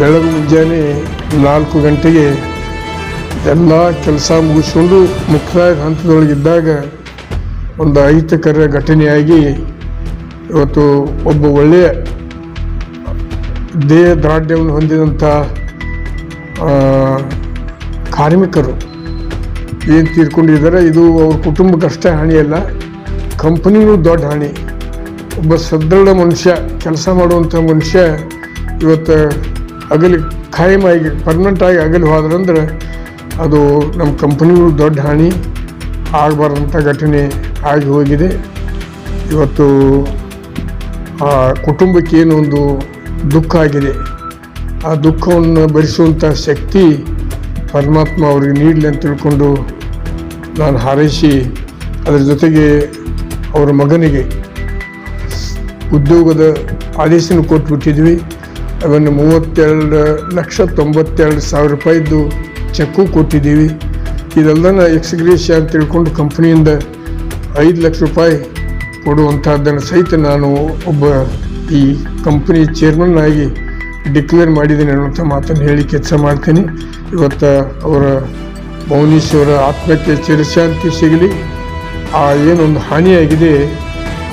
ಬೆಳಗ್ಗೆ ಮುಂಜಾನೆ ನಾಲ್ಕು ಗಂಟೆಗೆ ಎಲ್ಲ ಕೆಲಸ ಮುಗಿಸ್ಕೊಂಡು ಮುಕ್ತಾಯದ ಹಂತದೊಳಗಿದ್ದಾಗ ಒಂದು ಅಹಿತಕರ ಘಟನೆಯಾಗಿ ಇವತ್ತು ಒಬ್ಬ ಒಳ್ಳೆಯ ದೇಹ ದ್ರಾಢ್ಯವನ್ನು ಹೊಂದಿದಂಥ ಕಾರ್ಮಿಕರು ಏನು ತೀರ್ಕೊಂಡಿದ್ದಾರೆ, ಇದು ಅವ್ರ ಕುಟುಂಬಕ್ಕಷ್ಟೇ ಹಾನಿಯಲ್ಲ ಕಂಪನಿಗೂ ದೊಡ್ಡ ಹಾನಿ. ಒಬ್ಬ ಸದೃಢ ಮನುಷ್ಯ, ಕೆಲಸ ಮಾಡುವಂಥ ಮನುಷ್ಯ ಇವತ್ತು ಅಗಲಿ ಖಾಯಮಾಗಿ ಪರ್ಮನೆಂಟ್ ಆಗಿ ಅಗಲಿ ಹೋದ್ರಂದ್ರೆ ಅದು ನಮ್ಮ ಕಂಪ್ನಿಗೂ ದೊಡ್ಡ ಹಾನಿ ಆಗಬಾರ್ದಂಥ ಘಟನೆ ಆಗಿ ಹೋಗಿದೆ. ಇವತ್ತು ಆ ಕುಟುಂಬಕ್ಕೆ ಏನು ಒಂದು ದುಃಖ ಆಗಿದೆ. ಆ ದುಃಖವನ್ನು ಭರಿಸುವಂಥ ಶಕ್ತಿ ಪರಮಾತ್ಮ ಅವರಿಗೆ ನೀಡಲಿ ಅಂತ ತಿಳ್ಕೊಂಡು ನಾನು ಹಾರೈಸಿ ಅದರ ಜೊತೆಗೆ ಅವರ ಮಗನಿಗೆ ಉದ್ಯೋಗದ ಆದೇಶನ ಕೊಟ್ಬಿಟ್ಟಿದ್ವಿ. ಅದನ್ನು ಮೂವತ್ತೆರಡು ಲಕ್ಷ ತೊಂಬತ್ತೆರಡು ಸಾವಿರ ರೂಪಾಯಿದ್ದು ಚೆಕ್ಕು ಕೊಟ್ಟಿದ್ದೀವಿ. ಇದೆಲ್ಲನ ಎಕ್ಸ್ಗ್ರೇಷಿಯಾ ಅಂತ ತಿಳ್ಕೊಂಡು ಕಂಪ್ನಿಯಿಂದ ಐದು ಲಕ್ಷ ರೂಪಾಯಿ ಕೊಡುವಂಥದ್ದನ್ನು ಸಹಿತ ನಾನು ಒಬ್ಬ ಈ ಕಂಪ್ನಿ ಚೇರ್ಮನ್ ಆಗಿ ಡಿಕ್ಲೇರ್ ಮಾಡಿದ್ದೀನಿ ಅನ್ನುವಂಥ ಮಾತನ್ನು ಹೇಳಿ ಕೆಲಸ ಮಾಡ್ತೀನಿ. ಇವತ್ತು ಅವರ ಮೌನೀಶ್ವರ ಆತ್ಮಕ್ಕೆ ಚಿರಶಾಂತಿ ಸಿಗಲಿ. ಆ ಏನೊಂದು ಹಾನಿಯಾಗಿದೆ,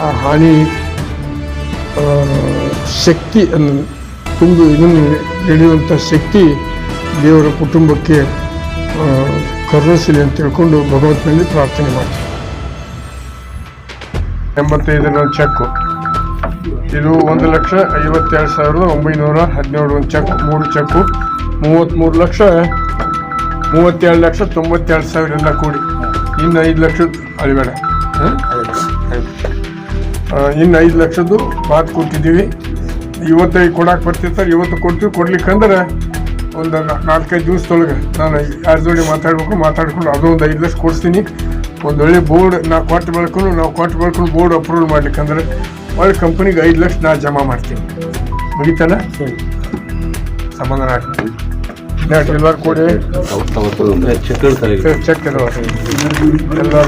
ಆ ಹಾನಿ ಶಕ್ತಿ ಅನ್ನು ತುಂಬಿ ಇದನ್ನು ಹಿಡಿಯುವಂಥ ಶಕ್ತಿ ದೇವರ ಕುಟುಂಬಕ್ಕೆ ಕರುಣಿಸಲಿ ಅಂತ ತಿಳ್ಕೊಂಡು ಭಗವಂತನಲ್ಲಿ ಪ್ರಾರ್ಥನೆ ಮಾಡ್ತೀನಿ ಎಂಬತ್ತೈದರ ಚೆಕ್ ಇದು ಒಂದು ಲಕ್ಷ ಐವತ್ತೆರಡು ಸಾವಿರದ ಒಂಬೈನೂರ ಹದಿನೇಳು ಒಂದು ಚೆಕ್ ಮೂರು ಚೆಕ್ಕು ಮೂವತ್ತ್ಮೂರು ಲಕ್ಷ ಮೂವತ್ತೆರಡು ಲಕ್ಷ ತೊಂಬತ್ತೆರಡು ಸಾವಿರ ಎಲ್ಲ ಕೂಡಿ. ಇನ್ನು ಐದು ಲಕ್ಷದ ಅಲ್ಲಿ ಬೇಡ ಹಾಂ ಇನ್ನು ಐದು ಲಕ್ಷದ್ದು ಮಾತು ಕೊಟ್ಟಿದ್ದೀವಿ. ಇವತ್ತೈದು ಕೊಡಕ್ಕೆ ಸರ್. ಇವತ್ತು ಕೊಡ್ತೀವಿ ಕೊಡ್ಲಿಕ್ಕಂದ್ರೆ ಒಂದು ನಾಲ್ಕೈದು ದಿವಸದೊಳಗೆ ನಾನು ಯಾರ ಜೋಡಿ ಮಾತಾಡ್ಬೇಕು ಮಾತಾಡ್ಕೊಂಡು ಅದು ಒಂದು ಐದು ಲಕ್ಷ ಕೊಡ್ತೀನಿ ಒಂದು ಒಳ್ಳೆ ಬೋರ್ಡ್ ನಾ ಕೊಟ್ಟು ಬೆಳ್ಕೊಂಡು ನಾವು ಕೊಟ್ಟು ಬೆಳ್ಕೊಂಡು ಬೋರ್ಡ್ ಅಪ್ರೂವ್ ಮಾಡ್ಲಿಕ್ಕಂದ್ರೆ ಒಳ್ಳೆ ಕಂಪ್ನಿಗೆ ಐದು ಲಕ್ಷ ನಾ ಜಮಾ ಮಾಡ್ತೀನಿ. ಮುಗಿತಾನ ಸಮಾಧಾನ ಆಗ್ತದೆ. ಎಲ್ಲರೂ ಕೂಡ? ಚೆಕ್ ಚೆಕ್ ಇದಾವ ಎಲ್ಲರೂ